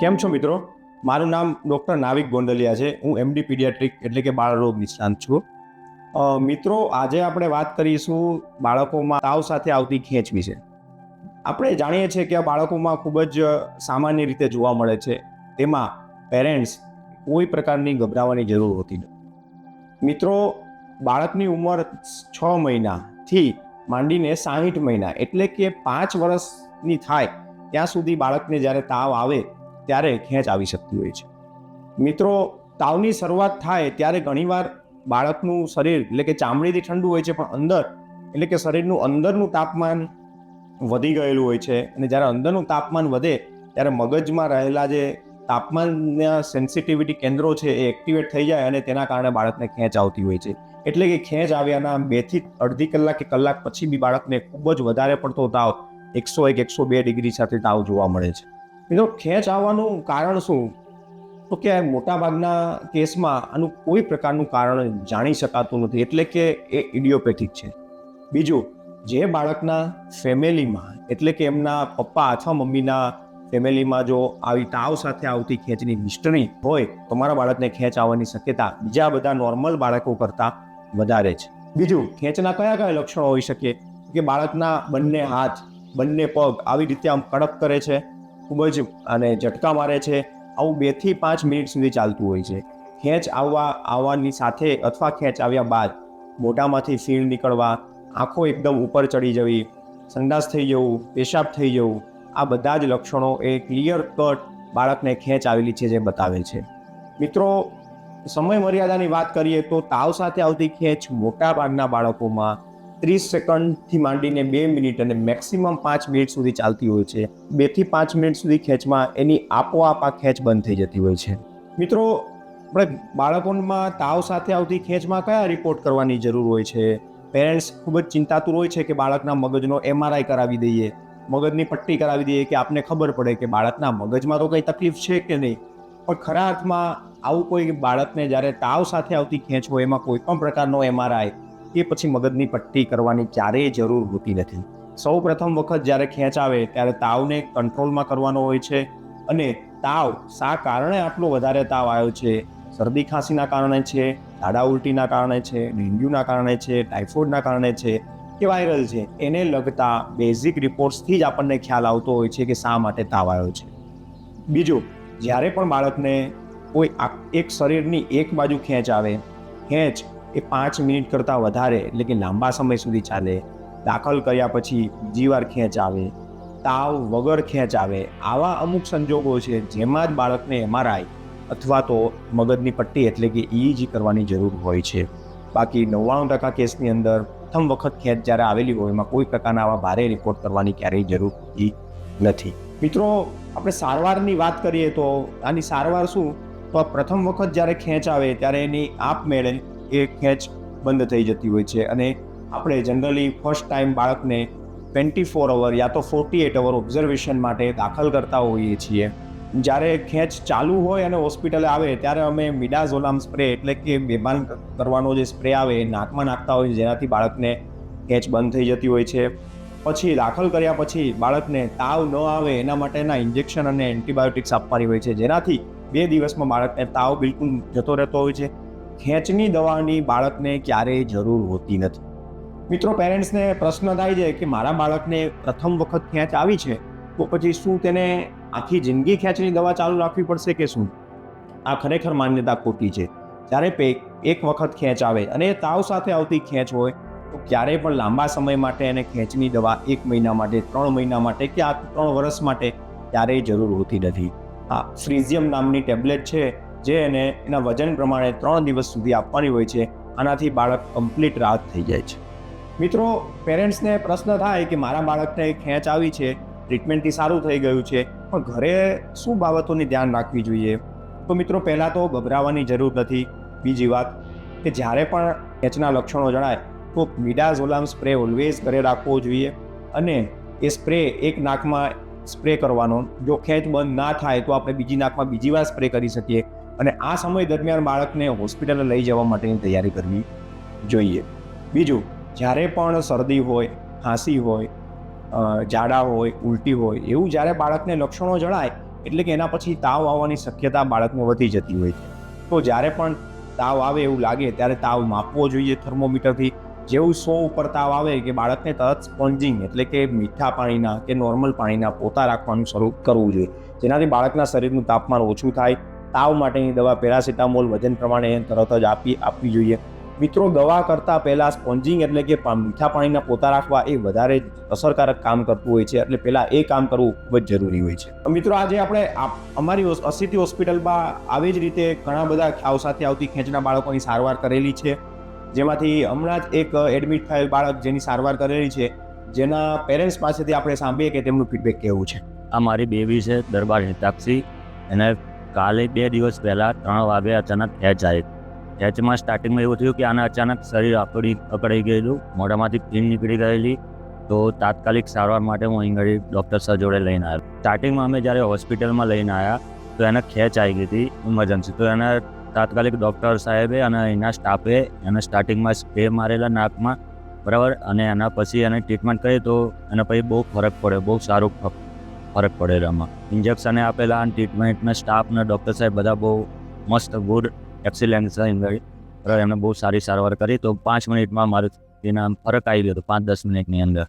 કેમ છો મિત્રો? મારું નામ ડૉક્ટર નાવિક ગોંડલિયા છે. હું એમડી પીડિયાટ્રિક એટલે કે બાળરોગ નિષ્ણાંત છું. મિત્રો, આજે આપણે વાત કરીશું બાળકોમાં તાવ સાથે આવતી ખેંચ વિશે. આપણે જાણીએ છીએ કે આ બાળકોમાં ખૂબ જ સામાન્ય રીતે જોવા મળે છે. તેમાં પેરેન્ટ્સ કોઈ પ્રકારની ગભરાવાની જરૂર હોતી નથી. મિત્રો, બાળકની ઉંમર છ મહિનાથી માંડીને સાહીઠ મહિના એટલે કે પાંચ વર્ષની થાય ત્યાં સુધી બાળકને જ્યારે તાવ આવે ત્યારે ખેંચ આવી શકતી હોય છે. મિત્રો, તાવની શરૂઆત થાય ત્યારે ઘણીવાર બાળકનું શરીર એટલે કે ચામડીથી ઠંડુ હોય છે, પણ અંદર એટલે કે શરીરનું અંદરનું તાપમાન વધી ગયેલું હોય છે અને જ્યારે અંદરનું તાપમાન વધે ત્યારે મગજમાં રહેલા જે તાપમાનના સેન્સિટિવિટી કેન્દ્રો છે એ એક્ટિવેટ થઈ જાય અને તેના કારણે બાળકને ખેંચ આવતી હોય છે. એટલે કે ખેંચ આવ્યાના બેથી અડધી કલાક કે કલાક પછી બી બાળકને ખૂબ જ વધારે પડતો તાવ એકસો એક, એકસો બે ડિગ્રી સાથે તાવ જોવા મળે છે. મિત્રો ખેંચ આવવાનું કારણ શું? તો કે મોટાભાગના કેસમાં આનું કોઈ પ્રકારનું કારણ જાણી શકાતું નથી, એટલે કે એ ઇડિયોપેથિક છે. બીજું, જે બાળકના ફેમિલીમાં, એટલે કે એમના પપ્પા અથવા મમ્મીના ફેમિલીમાં જો આવી તાવ સાથે આવતી ખેંચની હિસ્ટરી હોય, તો મારા બાળકને ખેંચ આવવાની શક્યતા બીજા બધા નોર્મલ બાળકો કરતાં વધારે છે. બીજું, ખેંચના કયા કયા લક્ષણો હોઈ શકે? કે બાળકના બંને હાથ, બંને પગ આવી રીતે આમ કડક કરે છે? ખૂબ જ અને ઝટકા મારે છે. આવું બેથી પાંચ મિનિટ સુધી ચાલતું હોય છે. ખેંચ આવવા, આવવાની સાથે અથવા ખેંચ આવ્યા બાદ મોઢામાંથી ફીણ નીકળવા, આંખો એકદમ ઉપર ચડી જવી, સંડાસ થઈ જવું, પેશાબ થઈ જવું, આ બધા જ લક્ષણો એ ક્લિયર કટ બાળકને ખેંચ આવેલી છે જે બતાવે છે. મિત્રો સમય મર્યાદાની વાત કરીએ તો તાવ સાથે આવતી ખેંચ મોટાભાગના બાળકોમાં ત્રીસ સેકન્ડથી માંડીને બે મિનિટ અને મેક્સિમમ પાંચ મિનિટ સુધી ચાલતી હોય છે. બેથી પાંચ મિનિટ સુધી ખેંચમાં એની આપોઆપ આ ખેંચ બંધ થઈ જતી હોય છે. મિત્રો, આપણે બાળકોમાં તાવ સાથે આવતી ખેંચમાં કયા રિપોર્ટ કરવાની જરૂર હોય છે? પેરેન્ટ્સ ખૂબ જ ચિંતાતુર હોય છે કે બાળકના મગજનો એમઆરઆઈ કરાવી દઈએ. મગજની પટ્ટી કરાવી દઈએ કે આપને ખબર પડે કે બાળકના મગજમાં તો કંઈ તકલીફ છે કે નહીં? પણ ખરા અર્થમાં આવું કોઈ બાળકને જ્યારે તાવ સાથે આવતી ખેંચ હોય, એમાં કોઈ પણ પ્રકારનો એમઆરઆઈ કે પછી મગજની પટ્ટી કરવાની ક્યારેય જરૂર હોતી નથી. સૌ પ્રથમ વખત જ્યારે ખેંચ આવે, ત્યારે તાવને કંટ્રોલમાં કરવાનો હોય છે અને તાવ શા કારણે આટલો વધારે તાવ આવ્યો છે? શરદી ખાંસીના કારણે છે ઝાડા ઉલટીના કારણે છે, ડેન્ગ્યુના કારણે છે, ટાઇફોઇડના કારણે છે કે વાયરલ છે? એને લગતા બેઝિક રિપોર્ટ્સથી જ આપણને ખ્યાલ આવતો હોય છે કે શા માટે તાવ આવ્યો છે. બીજું, જ્યારે પણ બાળકને કોઈ એક શરીરની એક બાજુ ખેંચ આવે, ખેંચ એ પાંચ મિનિટ કરતાં વધારે, એટલે કે લાંબા સમય સુધી ચાલે. દાખલ કર્યા પછી બીજી વાર ખેંચ આવે, તાવ વગર ખેંચ આવે. આવા અમુક સંજોગો છે જેમાં જ બાળકને એમઆરઆઈ અથવા તો મગજની પટ્ટી એટલે કે ઇઈજી કરવાની જરૂર હોય છે. બાકી નવ્વાણું ટકા કેસની અંદર પ્રથમ વખત ખેંચ જ્યારે આવેલી હોય, એમાં કોઈ પ્રકારના આવા ભારે રિપોર્ટ કરવાની ક્યારેય જરૂર હોતી નથી. મિત્રો, આપણે સારવારની વાત કરીએ તો આની સારવાર શું? તો પ્રથમ વખત જ્યારે ખેંચ આવે ત્યારે એની આપમેળે એ ખેંચ બંધ થઈ જતી હોય છે અને આપણે જનરલી ફર્સ્ટ ટાઈમ બાળકને ટ્વેન્ટી ફોર અવર યા તો ફોર્ટી એટ અવર ઓબ્ઝર્વેશન માટે દાખલ કરતા હોઈએ છીએ. જ્યારે ખેંચ ચાલુ હોય અને હોસ્પિટલે આવે, ત્યારે અમે મિડાઝોલામ સ્પ્રે એટલે કે બેભાન કરવાનો જે સ્પ્રે આવે એ નાકમાં નાખતા હોય જેનાથી બાળકને ખેંચ બંધ થઈ જતી હોય છે. પછી દાખલ કર્યા પછી બાળકને તાવ ન આવે એના માટેના ઇન્જેક્શન અને એન્ટીબાયોટિક્સ આપવાની હોય છે, જેનાથી બે દિવસમાં બાળકને તાવ બિલકુલ જતો રહેતો હોય છે. ખેંચની દવાની બાળકને ક્યારેય જરૂર હોતી નથી. મિત્રો, પેરેન્ટ્સને પ્રશ્ન થાય છે કે મારા બાળકને પ્રથમ વખત ખેંચ આવી છે, તો પછી શું તેને આખી જિંદગી ખેંચની દવા ચાલુ રાખવી પડશે કે શું? આ ખરેખર માન્યતા ખોટી છે. જ્યારે એક વખત ખેંચ આવે અને તાવ સાથે આવતી ખેંચ હોય, તો ક્યારેય પણ લાંબા સમય માટે એને ખેંચની દવા એક મહિના માટે, ત્રણ મહિના માટે કે આ ત્રણ વર્ષ માટે ક્યારેય જરૂર હોતી નથી. હા ફ્રીઝિયમ નામની ટેબ્લેટ છે જે એને એના વજન પ્રમાણે ત્રણ દિવસ સુધી આપવાની હોય છે, આનાથી બાળક કમ્પ્લીટ રાહત થઈ જાય છે. મિત્રો પેરેન્ટ્સને પ્રશ્ન થાય કે મારા બાળકને ખેંચ આવી છે ટ્રીટમેન્ટથી સારું થઈ ગયું છે, પણ ઘરે શું બાબતોની ધ્યાન રાખવી જોઈએ? તો મિત્રો, પહેલાં તો ગભરાવાની જરૂર નથી. બીજી વાત કે જ્યારે પણ ખેંચના લક્ષણો જણાય, તો મિડાઝોલામ સ્પ્રે ઓલવેઝ ઘરે રાખવો જોઈએ અને એ સ્પ્રે એક નાકમાં સ્પ્રે કરવાનો. જો ખેંચ બંધ ના થાય, તો આપણે બીજી નાકમાં બીજી વાર સ્પ્રે કરી શકીએ. અને આ સમય દરમિયાન બાળકને હોસ્પિટલે લઈ જવા માટેની તૈયારી કરવી જોઈએ. બીજું, જ્યારે પણ શરદી હોય, ખાંસી હોય ઝાડા હોય, ઉલટી હોય, એવું જ્યારે બાળકને લક્ષણો જણાય, એટલે કે એના પછી તાવ આવવાની શક્યતા બાળકને વધી જતી હોય છે. તો જ્યારે પણ તાવ આવે એવું લાગે, ત્યારે તાવ માપવો જોઈએ થર્મોમીટરથી. જેવું સો ઉપર તાવ આવે કે બાળકને તરત સ્પોન્જિંગ એટલે કે મીઠા પાણીના કે નોર્મલ પાણીના પોતા રાખવાનું શરૂ કરવું જોઈએ. જેનાથી બાળકના શરીરનું તાપમાન ઓછું થાય તાવ માટેની દવા, પેરાસિટામોલ વજન પ્રમાણે તરત જ આપી, આપવી જોઈએ. મિત્રો, દવા કરતાં પહેલાં સ્પોન્જિંગ એટલે કે મીઠા પાણીના પોતા રાખવા એ વધારે અસરકારક કામ કરતું હોય છે. એટલે પહેલાં એ કામ કરવું ખૂબ જ જરૂરી હોય છે. મિત્રો, આજે આપણે અમારી અસિટી હોસ્પિટલમાં આવી જ રીતે ઘણા બધા ખ્યાવ સાથે આવતી ખેંચના બાળકોની સારવાર કરેલી છે. જેમાંથી હમણાં જ એક એડમિટ થયેલ બાળક જેની સારવાર કરેલી છે. જેના પેરેન્ટ્સ પાસેથી આપણે સાંભળીએ કે તેમનું ફીડબેક કેવું છે? આ મારી બેબી છે, દરબાર હિતાક્ષી. એને કાલે બે દિવસ પહેલાં ત્રણ વાગે અચાનક ખેંચ આવી. ખેંચમાં સ્ટાર્ટિંગમાં એવું થયું કે આને અચાનક શરીર આકડી, અકડાઈ ગયેલું, મોઢામાંથી પીન નીકળી ગયેલી. તો તાત્કાલિક સારવાર માટે હું અહીં ઘડી ડૉક્ટર સર જોડે લઈને આવ્યો. સ્ટાર્ટિંગમાં અમે જ્યારે હોસ્પિટલમાં લઈને આવ્યા, તો એને ખેંચ આવી ગઈ હતી ઇમરજન્સી તો એને તાત્કાલિક ડૉક્ટર સાહેબે અને એના સ્ટાફે એને સ્ટાર્ટિંગમાં સ્પ્રે મારેલા નાકમાં, બરાબર? અને એના પછી એને ટ્રીટમેન્ટ કરી તો એને પછી બહુ ફરક પડ્યો, બહુ સારું ફરક પડેલો એમાં ઇન્જેક્શને આપેલા અને ટ્રીટમેન્ટના સ્ટાફ ને ડૉક્ટર સાહેબ બધા બહુ મસ્ત ગુડ એક્સિલન્સ એમને બહુ સારી સારવાર કરી. તો પાંચ મિનિટમાં મારું એના ફરક આવી ગયો હતો પાંચ દસ મિનિટની અંદર.